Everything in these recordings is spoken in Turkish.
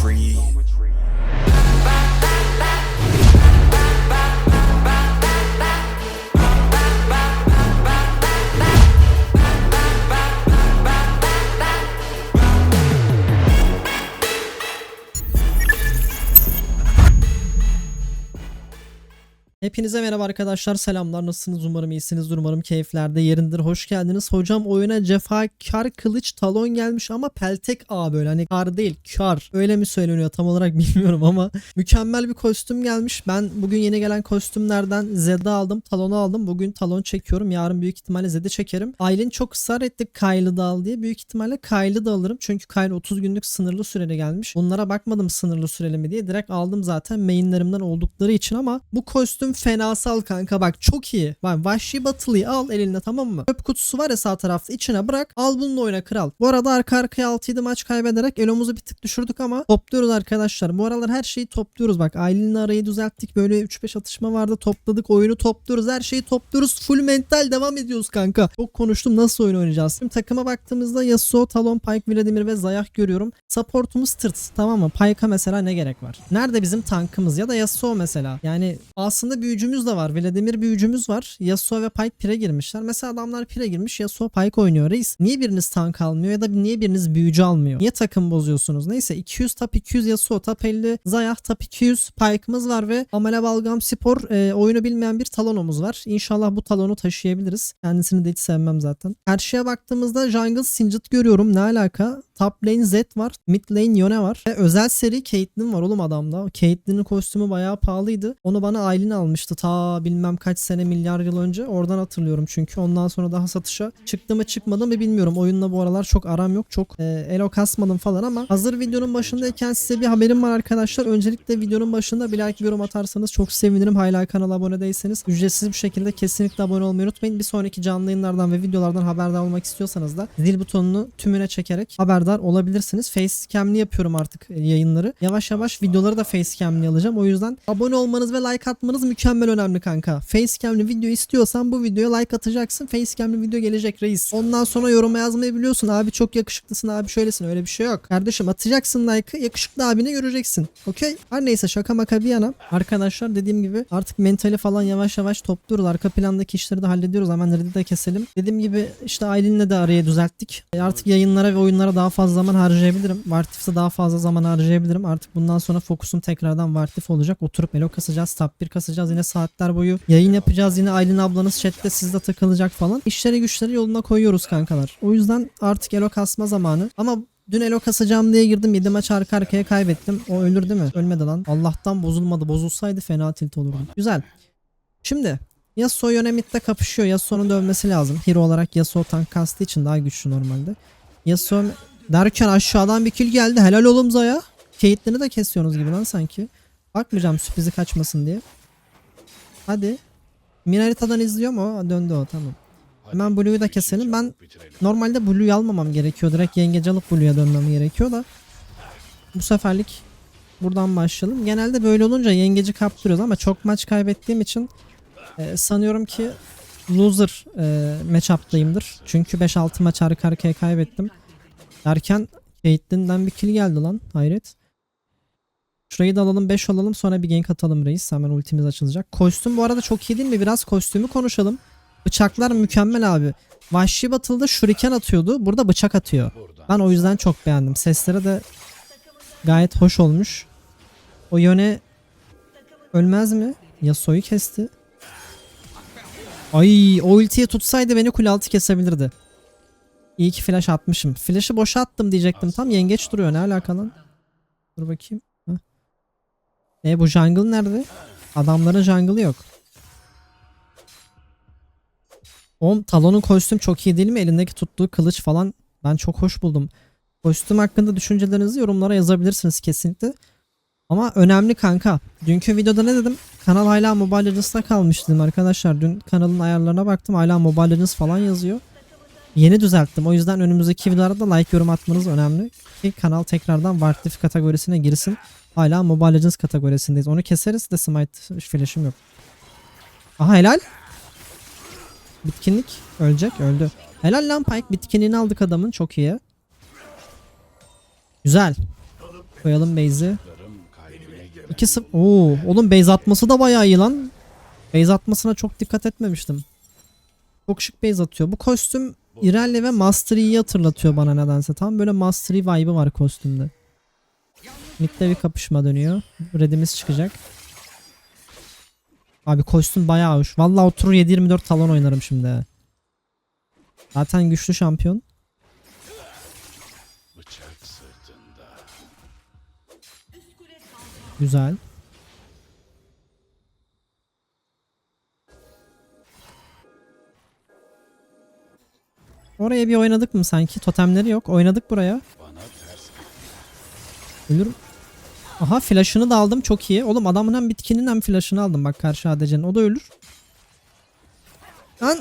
Free. Hepinize merhaba arkadaşlar. Selamlar. Nasılsınız? Umarım iyisinizdir. Umarım keyiflerde yerindir. Hoş geldiniz. Hocam oyuna cefakar kılıç talon gelmiş ama peltek A böyle. Hani kar değil kar. Öyle mi söyleniyor? Tam olarak bilmiyorum ama mükemmel bir kostüm gelmiş. Ben bugün yeni gelen kostümlerden Zed'i aldım talonu aldım. Bugün talon çekiyorum. Yarın büyük ihtimalle Zed'i çekerim. Aylin çok ısrar etti Kyle'ı da al diye. Büyük ihtimalle Kyle'ı da alırım. Çünkü Kyle 30 günlük sınırlı süreli gelmiş. Bunlara bakmadım sınırlı süreli mi diye. Direkt aldım zaten mainlerimden oldukları için ama bu kostüm fenasal kanka bak çok iyi. Bak Vahşi Batılı'yı al eline tamam mı? Çöp kutusu var ya sağ tarafta içine bırak al bununla oyna kral. Bu arada arka arkaya 6-7 maç kaybederek elomuzu bir tık düşürdük ama topluyoruz arkadaşlar. Bu aralar her şeyi topluyoruz bak Aylin'le arayı düzelttik böyle 3-5 atışma vardı topladık oyunu topluyoruz her şeyi topluyoruz full mental devam ediyoruz kanka. Çok konuştum nasıl oyun oynayacağız. Şimdi takıma baktığımızda Yasuo, Talon, Pyke, Vladimir ve Zayah görüyorum. Supportumuz tırt tamam mı? Pyke'a mesela ne gerek var? Nerede bizim tankımız ya da Yasuo mesela? Yani aslında büyücümüz de var. Vladimir büyücümüz var. Yasuo ve Pyke pire girmişler. Mesela adamlar pire girmiş. Yasuo Pyke oynuyor. Reis niye biriniz tank almıyor ya da niye biriniz büyücü almıyor? Niye takım bozuyorsunuz? Neyse 200 tap 200 Yasuo tap 50 Zayah tap 200 Pyke'ımız var ve Amele Balgam Spor e, oyunu bilmeyen bir talonomuz var. İnşallah bu talonu taşıyabiliriz. Kendisini de hiç sevmem zaten. Karşıya baktığımızda Jungle Singed görüyorum. Ne alaka? Top lane Z var. Mid lane Yone var. Ve özel seri Caitlyn var oğlum adamda. Caitlyn'in kostümü bayağı pahalıydı. Onu bana Aylin almıştı ta bilmem kaç sene milyar yıl önce. Oradan hatırlıyorum çünkü. Ondan sonra daha satışa çıktı mı çıkmadı mı bilmiyorum. Oyunla bu aralar çok aram yok. Çok e, elo kasmadım falan ama hazır videonun başındayken size bir haberim var arkadaşlar. Öncelikle videonun başında bir like bir yorum atarsanız çok sevinirim. Hala kanala abone değilseniz ücretsiz bir şekilde kesinlikle abone olmayı unutmayın. Bir sonraki canlı yayınlardan ve videolardan haberdar olmak istiyorsanız da zil butonunu tümüne çekerek haberdar olabilirsiniz. Facecam'li yapıyorum artık e, yayınları. Yavaş yavaş videoları da facecam'li alacağım. O yüzden abone olmanız ve like atmanız mükemmel önemli kanka. Facecam'li video istiyorsan bu videoya like atacaksın. Facecam'li video gelecek reis. Ondan sonra yoruma yazmayı biliyorsun. Abi çok yakışıklısın abi şöylesin. Öyle bir şey yok. Kardeşim atacaksın like'ı yakışıklı abini göreceksin. Okey? Her neyse şaka maka bir yana. Arkadaşlar dediğim gibi artık mentali falan yavaş yavaş topluyoruz. Arka plandaki işleri de hallediyoruz. Hemen Red'i de keselim. Dediğim gibi işte Aylin'le de araya düzelttik. E artık yayınlara ve oyunlara daha fazla zaman harcayabilirim. Vartif'te daha fazla zaman harcayabilirim. Artık bundan sonra fokusum tekrardan Vartif olacak. Oturup elo kasacağız. Top 1 kasacağız. Yine saatler boyu yayın yapacağız. Yine Aylin ablanız chatte sizde takılacak falan. İşleri güçleri yoluna koyuyoruz kankalar. O yüzden artık elo kasma zamanı. Ama Dün elo kasacağım diye girdim 7 maç arka arkaya kaybettim. O ölür değil mi? Ölmedi lan. Allah'tan bozulmadı. Bozulsaydı fena tilt olurdum. Güzel. Şimdi Yasuo Yonemit'te kapışıyor. Yasuo'nun dövmesi lazım. Hero olarak Yasuo tank kastığı için daha güçlü normalde. Yasuo derken aşağıdan bir kill geldi. Helal oğlum Zaya. Caitlyn'i de kesiyorsunuz gibi lan sanki. Bakmayacağım sürprizi kaçmasın diye. Hadi. Minarita'dan izliyor mu? Döndü o tamam. Hemen Blue'yu da keselim. Ben normalde Blue'yu almamam gerekiyor. Direkt yengeci alıp Blue'ya dönmem gerekiyor da. Bu seferlik buradan başlayalım. Genelde böyle olunca yengeci kaptırıyoruz ama çok maç kaybettiğim için e, sanıyorum ki loser e, matchup'tayımdır. Çünkü 5-6 maç arka arkaya kaybettim. Derken Caitlyn'den bir kill geldi lan. Hayret. Şurayı da alalım 5 alalım sonra bir gank atalım reis. Hemen ultimiz açılacak. Kostüm bu arada çok iyi değil mi? Biraz kostümü konuşalım. Bıçaklar mükemmel abi. Vahşi Battle'da shuriken atıyordu. Burada bıçak atıyor. Ben o yüzden çok beğendim. Sesleri de gayet hoş olmuş. O yöne ölmez mi? Yasuo'yu kesti. Ay o ultiye tutsaydı beni kule altı kesebilirdi. İyi ki flash atmışım. Flash'ı boşa attım diyecektim. Tam yengeç duruyor. Ne alaka lan? Dur bakayım. E bu jungle nerede? Adamların jungle'ı yok. Oğlum Talon'un kostüm çok iyi değil mi? Elindeki tuttuğu kılıç falan ben çok hoş buldum. Kostüm hakkında düşüncelerinizi yorumlara yazabilirsiniz kesinlikle. Ama önemli kanka. Dünkü videoda ne dedim? Kanal hala Mobile Legends'ta kalmış dedim arkadaşlar. Dün kanalın ayarlarına baktım. Hala Mobile Legends falan yazıyor. Yeni düzelttim. O yüzden önümüzdeki videolarda like yorum atmanız önemli. Ki kanal tekrardan Warcraft kategorisine girsin. Hala Mobile Legends kategorisindeyiz. Onu keseriz de Smite flash'ım yok. Aha helal. Bitkinlik ölecek öldü. Helal lan Pike bitkinliğini aldık adamın çok iyi. Güzel. Koyalım base'i. 2 0 Oo, oğlum base atması da bayağı iyi lan. Base atmasına çok dikkat etmemiştim. Çok şık base atıyor. Bu kostüm Irelia ve Master Yi'yi hatırlatıyor bana nedense. Tam böyle Master Yi vibe'ı var kostümde. Mid'de bir kapışma dönüyor. Red'imiz çıkacak. Abi kostüm bayağı hoş. Vallahi oturur 7-24 talon oynarım şimdi. Zaten güçlü şampiyon. Güzel. Oraya bir oynadık mı sanki? Totemleri yok. Oynadık buraya. Ölürüm. Aha flash'ını da aldım çok iyi. Oğlum adamın hem bitkinin hem flash'ını aldım bak karşı ADC'nin. O da ölür. Lan.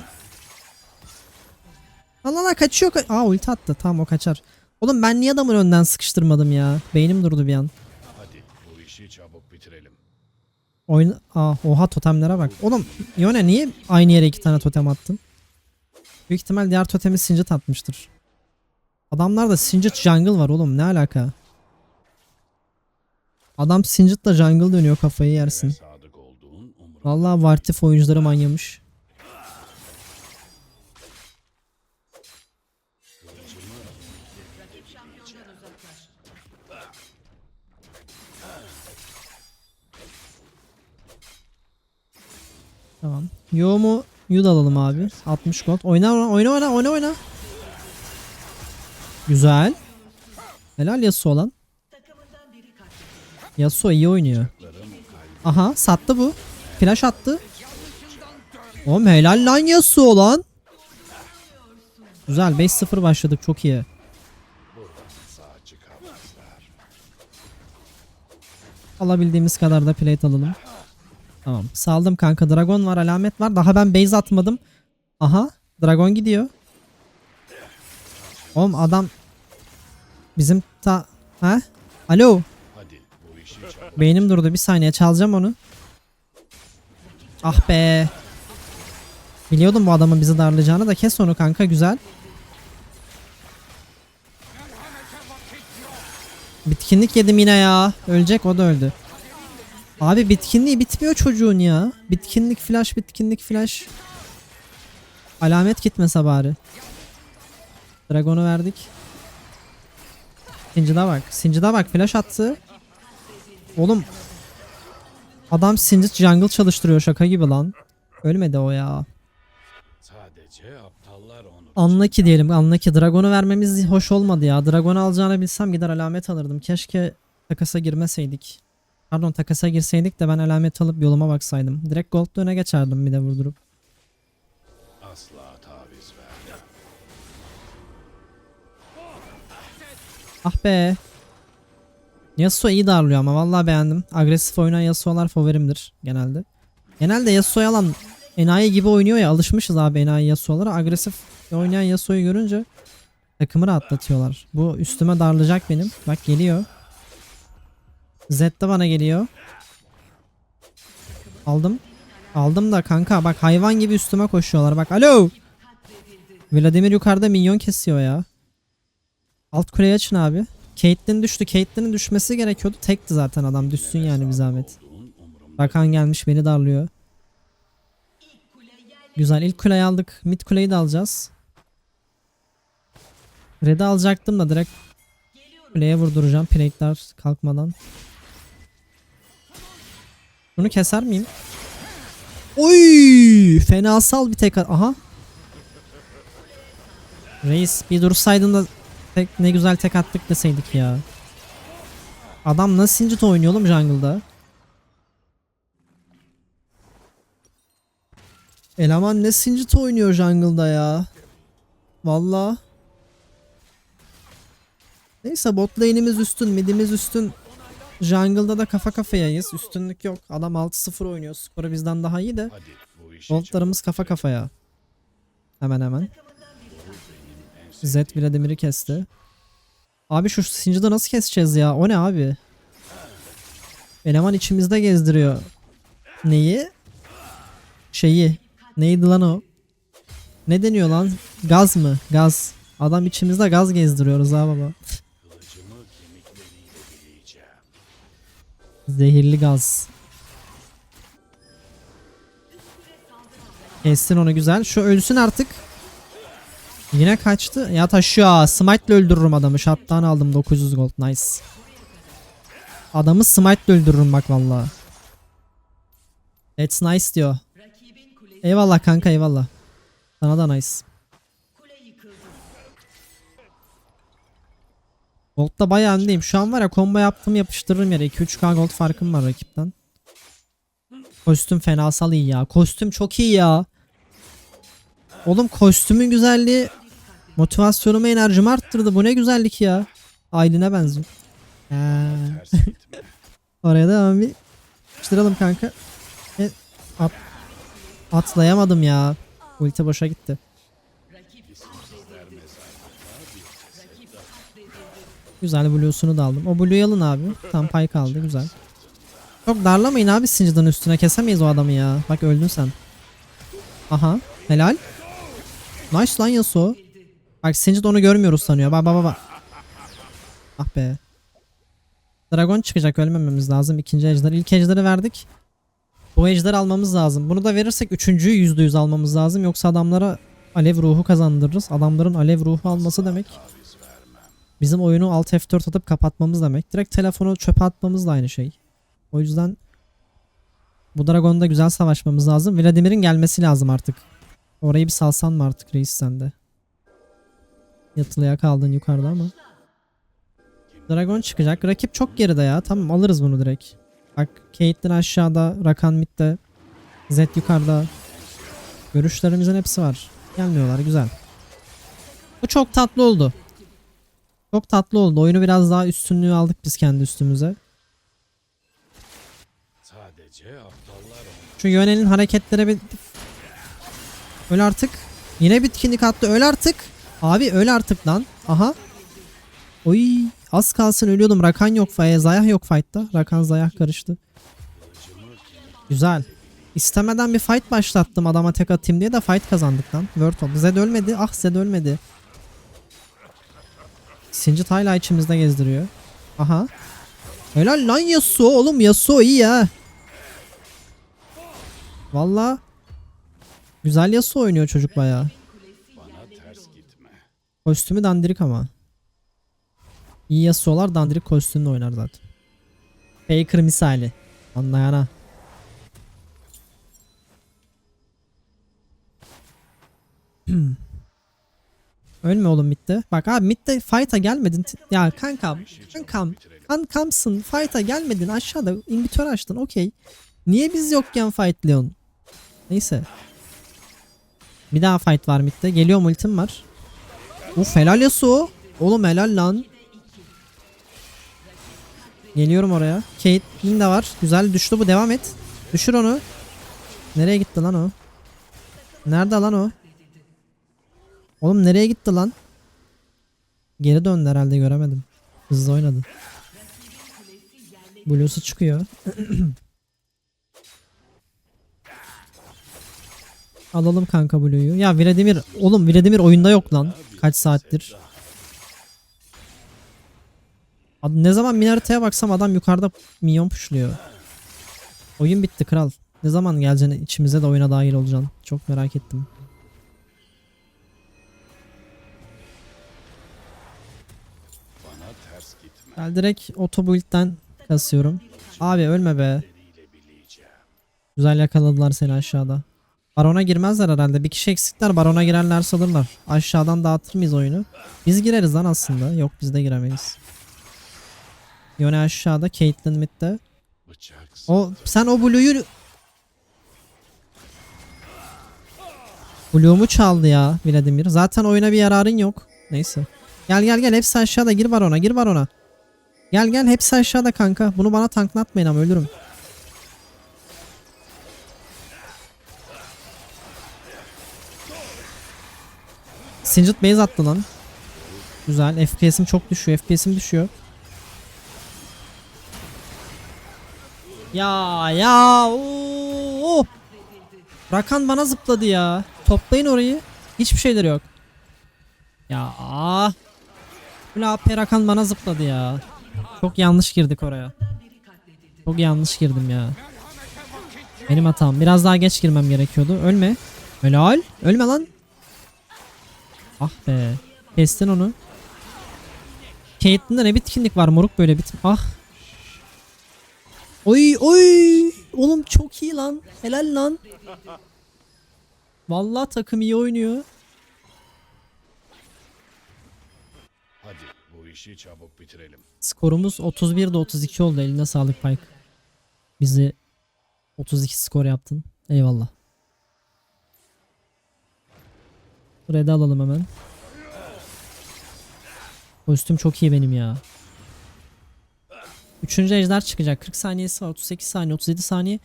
Allah Allah kaçıyor. Ka Aa ulti attı. Tamam o kaçar. Oğlum ben niye adamın önden sıkıştırmadım ya? Beynim durdu bir an. Hadi bu işi çabuk bitirelim. Oyun Aa, oha totemlere bak. Oğlum Yone niye aynı yere iki tane totem attın? Büyük ihtimal diğer totemi Singed atmıştır. Adamlarda Singed jungle var oğlum ne alaka? Adam Singed'la jungle dönüyor kafayı yersin. Vallahi Vartif oyuncuları manyamış. Tamam. Yo mu? Yu da alalım abi. 60 gold. Oyna oyna oyna oyna oyna. Güzel. Helal Yasuo lan. Yasuo iyi oynuyor. Aha sattı bu. Flash attı. Oğlum helal lan Yasuo lan. Güzel 5-0 başladık çok iyi. Alabildiğimiz kadar da plate alalım. Tamam saldım kanka dragon var alamet var daha ben base atmadım. Aha dragon gidiyor. Oğlum adam bizim ta ha? Alo beynim durdu bir saniye çalacağım onu. Ah be. Biliyordum bu adamın bizi darlayacağını da kes onu kanka güzel. Bitkinlik yedim yine ya. Ölecek o da öldü. Abi bitkinliği bitmiyor çocuğun ya. Bitkinlik flash bitkinlik flash. Alamet gitmese bari. Dragon'u verdik. Sincide bak. Sincide bak flash attı. Oğlum Adam Singed jungle çalıştırıyor şaka gibi lan. Ölmedi o ya. Sadece aptallar onu. Anla ki diyelim anla ki Dragon'u vermemiz hoş olmadı ya. Dragon'u alacağını bilsem gider alamet alırdım. Keşke takasa girmeseydik. Pardon takasa girseydik de ben alamet alıp yoluma baksaydım. Direkt gold'da öne geçerdim bir de vurdurup. Asla taviz verme. Ah be. Yasuo iyi darlıyor ama vallahi beğendim. Agresif oynayan Yasuo'lar favorimdir genelde. Genelde Yasuo'yu alan enayi gibi oynuyor ya alışmışız abi enayi Yasuo'lara. Agresif oynayan Yasuo'yu görünce takımı rahatlatıyorlar. Bu üstüme darlayacak benim. Bak geliyor. Zed de bana geliyor. Aldım. Aldım da kanka bak hayvan gibi üstüme koşuyorlar. Bak alo. Vladimir yukarıda minyon kesiyor ya. Alt kuleyi açın abi. Caitlyn düştü. Caitlyn'in düşmesi gerekiyordu. Tekti zaten adam. Düşsün yani bir zahmet. Rakan gelmiş beni darlıyor. Güzel ilk kuleyi aldık. Mid kuleyi de alacağız. Red'i alacaktım da direkt kuleye vurduracağım. Plate'ler kalkmadan. Bunu keser miyim? Oy! Fenasal bir tek. Aha. Reis bir dursaydın da tek, ne güzel tek attık deseydik ya. Adam nasıl Singed oynuyor oğlum jungle'da? Eleman ne Singed oynuyor jungle'da ya. Valla. Neyse bot lane'imiz üstün, midimiz üstün. Jungle'da da kafa kafayayız. Üstünlük yok. Adam 6-0 oynuyor. Skoru bizden daha iyi de. Goldlarımız kafa kafaya. Hemen hemen. Zed Vladimir'i kesti. Abi şu Singed'ı nasıl keseceğiz ya? O ne abi? Eleman içimizde gezdiriyor. Neyi? Şeyi. Neydi lan o? Ne deniyor lan? Gaz mı? Gaz. Adam içimizde gaz gezdiriyoruz ha baba. Zehirli gaz. Kestin onu güzel. Şu ölsün artık. Yine kaçtı. Ya taşıyor. Smite ile öldürürüm adamı. Shot'tan aldım 900 gold. Nice. Adamı smite ile öldürürüm bak valla. That's nice diyor. Eyvallah kanka eyvallah. Sana da nice. Gold'da bayağı öndeyim. Şu an var ya combo yaptım yapıştırırım yere. 2-3k gold farkım var rakipten. Kostüm fenasal iyi ya. Kostüm çok iyi ya. Oğlum kostümün güzelliği motivasyonumu enerjimi arttırdı. Bu ne güzellik ya. Aylin'e benziyor. Oraya da hemen bir yapıştıralım kanka. E, at, atlayamadım ya. Ulti boşa gitti. Güzel Blue'sunu da aldım. O Blue'yu alın abi. Tam pay kaldı. Güzel. Çok darlamayın abi Singed'ın üstüne. Kesemeyiz o adamı ya. Bak öldün sen. Aha. Helal. Nice lan Yasuo. Bak Singed onu görmüyoruz sanıyor. Bak bak, bak. Ah be. Dragon çıkacak ölmememiz lazım. İkinci ejder. İlk ejderi verdik. Bu ejder almamız lazım. Bunu da verirsek üçüncüyü yüzde yüz almamız lazım. Yoksa adamlara alev ruhu kazandırırız. Adamların alev ruhu alması demek. Bizim oyunu alt F4 atıp kapatmamız demek. Direkt telefonu çöpe atmamız da aynı şey. O yüzden bu Dragon'da güzel savaşmamız lazım. Vladimir'in gelmesi lazım artık. Orayı bir salsan mı artık reis sende? Yatılıya kaldın yukarıda ama. Dragon çıkacak. Rakip çok geride ya. Tamam alırız bunu direkt. Bak Caitlyn aşağıda. Rakan midde. Zed yukarıda. Görüşlerimizin hepsi var. Gelmiyorlar güzel. Bu çok tatlı oldu. Çok tatlı oldu. Oyunu biraz daha üstünlüğü aldık biz kendi üstümüze. Sadece aptallar. Şu yönelin hareketlere bir... Öl artık. Yine bitkinlik attı. Öl artık. Abi öl artık lan. Aha. Oy. Az kalsın ölüyordum. Rakan yok. Zayah yok fight'ta. Rakan Zayah karıştı. Güzel. İstemeden bir fight başlattım adama tek atayım diye de fight kazandık lan. Word. Zed ölmedi. Ah Zed ölmedi. Singed hala içimizde gezdiriyor. Aha. Helal lan Yasuo oğlum Yasuo iyi ya. Valla güzel Yasuo oynuyor çocuk gitme. Kostümü dandirik ama. İyi Yasuo'lar dandirik kostümle oynar zaten. Faker misali. Anlayana. Ölme oğlum midde. Bak abi midde fight'a gelmedin. Ya kankam. Kankam. Kankamsın. Fight'a gelmedin. Aşağıda inhibitör açtın. Okey. Niye biz yokken fightlıyorsun? Neyse. Bir daha fight var midde. Geliyor ultim var. Uf helal Yasuo. Oğlum helal lan. Geliyorum oraya. Caitlyn de var. Güzel düştü bu. Devam et. Düşür onu. Nereye gitti lan o? Nerede lan o? Oğlum nereye gitti lan? Geri döndü herhalde göremedim. Hızlı oynadı. Blue'su çıkıyor. Alalım kanka Blue'yu. Ya Vladimir oğlum Vladimir oyunda yok lan. Kaç saattir. Ne zaman Minarete'ye baksam adam yukarıda minyon puşluyor. Oyun bitti kral. Ne zaman geleceksin içimize de oyuna dahil olacaksın. Çok merak ettim. Ben direkt auto build'den kasıyorum. Abi ölme be. Güzel yakaladılar seni aşağıda. Barona girmezler herhalde. Bir kişi eksikler. Barona girerler alırlar. Aşağıdan dağıtır mıyız oyunu? Biz gireriz lan aslında. Yok biz de giremeyiz. Yone aşağıda. Caitlyn midde. O sen o Blue'yu Blue'umu çaldı ya Vladimir. Zaten oyuna bir yararın yok. Neyse. Gel gel gel hepsi aşağıda gir var ona gir var ona. Gel gel hepsi aşağıda kanka. Bunu bana tanklatmayın ama ölürüm. Singed base attı lan. Güzel. FPS'im çok düşüyor. FPS'im düşüyor. Ya ya oo. Rakan bana zıpladı ya. Toplayın orayı. Hiçbir şeyleri yok. Ya AP Rakan bana zıpladı ya. Çok yanlış girdik oraya. Çok yanlış girdim ya. Benim hatam. Biraz daha geç girmem gerekiyordu. Ölme. Helal. Ölme lan. Ah be. Kestin onu. Caitlyn'de ne bitkinlik var moruk böyle bit. Ah. Oy oy. Oğlum çok iyi lan. Helal lan. Vallahi takım iyi oynuyor. İşi çabuk bitirelim. Skorumuz 31'de 32 oldu. Eline sağlık Pike. Bizi 32 skor yaptın. Eyvallah. Red'i alalım hemen. Kostüm çok iyi benim ya. Üçüncü ejder çıkacak. 40 saniyesi var. 38 saniye, 37 saniye.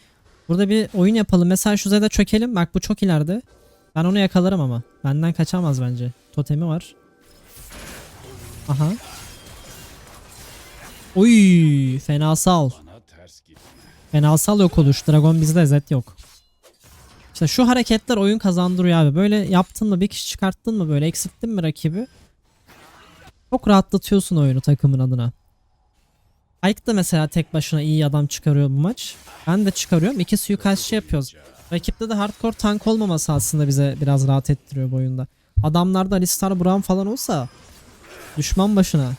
Burada bir oyun yapalım. Mesela şu Zed'e çökelim. Bak bu çok ileride. Ben onu yakalarım ama. Benden kaçamaz bence. Totemi var. Aha. Oy, fenasal. Fenasal yok oluş. Dragon bizde Zed yok. İşte şu hareketler oyun kazandırıyor abi. Böyle yaptın mı bir kişi çıkarttın mı böyle eksilttin mi rakibi? Çok rahatlatıyorsun oyunu takımın adına. Ike da mesela tek başına iyi adam çıkarıyor bu maç. Ben de çıkarıyorum. İki suikastçı yapıyoruz. Rakipte de hardcore tank olmaması aslında bize biraz rahat ettiriyor bu oyunda. Adamlarda Alistar Brown falan olsa düşman başına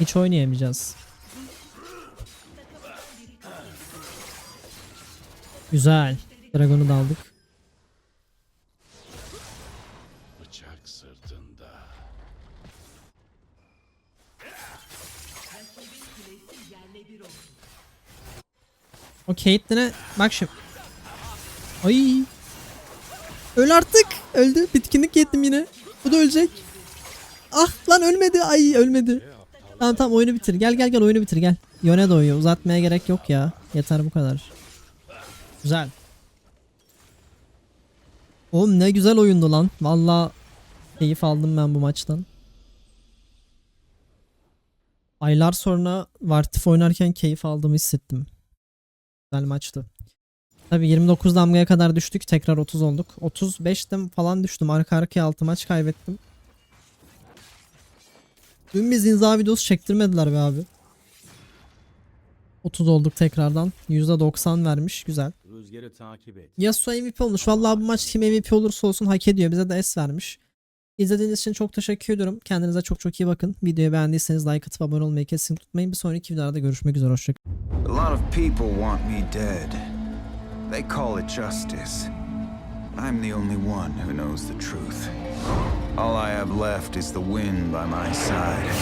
hiç oynayamayacağız. Güzel. Dragon'u da aldık. Bıçak sırtında. O Caitlyn'e bak şimdi. Ay. Öl artık. Öldü. Bitkinlik yedim yine. Bu da ölecek. Ah lan ölmedi. Ay ölmedi. Tamam tamam oyunu bitir. Gel gel gel oyunu bitir gel. Yöne doyuyor. Uzatmaya gerek yok ya. Yeter bu kadar. Güzel. Oğlum ne güzel oyundu lan. Valla keyif aldım ben bu maçtan. Aylar sonra Vartif oynarken keyif aldığımı hissettim. Güzel maçtı. Tabii 29 damgaya kadar düştük. Tekrar 30 olduk. 35'te falan düştüm. Arka arkaya 6 maç kaybettim. Dün bir zinza videosu çektirmediler be abi. 30 olduk tekrardan. %90 vermiş. Güzel. Rüzgarı takip et. Yasuo MVP olmuş. Vallahi bu maç kim MVP olursa olsun hak ediyor. Bize de S vermiş. İzlediğiniz için çok teşekkür ediyorum. Kendinize çok çok iyi bakın. Videoyu beğendiyseniz like atıp abone olmayı kesin tutmayın. Bir sonraki videolarda görüşmek üzere. Hoşçakalın. A lot of people want me dead. They call it justice. I'm the only one who knows the truth. All I have left is the wind by my side.